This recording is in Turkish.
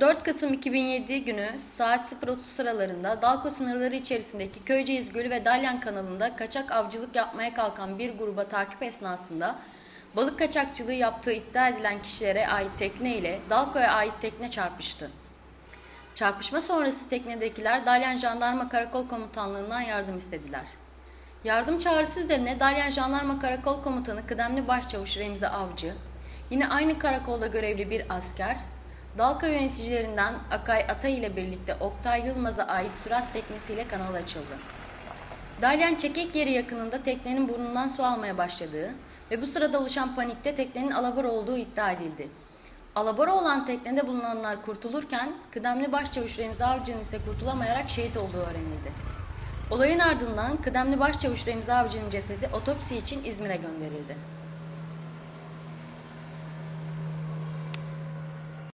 4 Kasım 2007 günü saat 0.30 sıralarında Dalko sınırları içerisindeki Köyceğiz Gölü ve Dalyan kanalında kaçak avcılık yapmaya kalkan bir gruba takip esnasında balık kaçakçılığı yaptığı iddia edilen kişilere ait tekne ile Dalko'ya ait tekne çarpıştı. Çarpışma sonrası teknedekiler Dalyan Jandarma Karakol Komutanlığı'ndan yardım istediler. Yardım çağrısı üzerine Dalyan Jandarma Karakol Komutanı Kıdemli Başçavuş Remzi Avcı, yine aynı karakolda görevli bir asker, Dalka yöneticilerinden Akay Atay ile birlikte Oktay Yılmaz'a ait sürat teknesiyle kanal açıldı. Dalyan çekik yeri yakınında teknenin burnundan su almaya başladığı ve bu sırada oluşan panikte teknenin alabora olduğu iddia edildi. Alabora olan teknede bulunanlar kurtulurken kıdemli başçavuş Remzi Avcı'nın ise kurtulamayarak şehit olduğu öğrenildi. Olayın ardından kıdemli başçavuş Remzi Avcı'nın cesedi otopsi için İzmir'e gönderildi.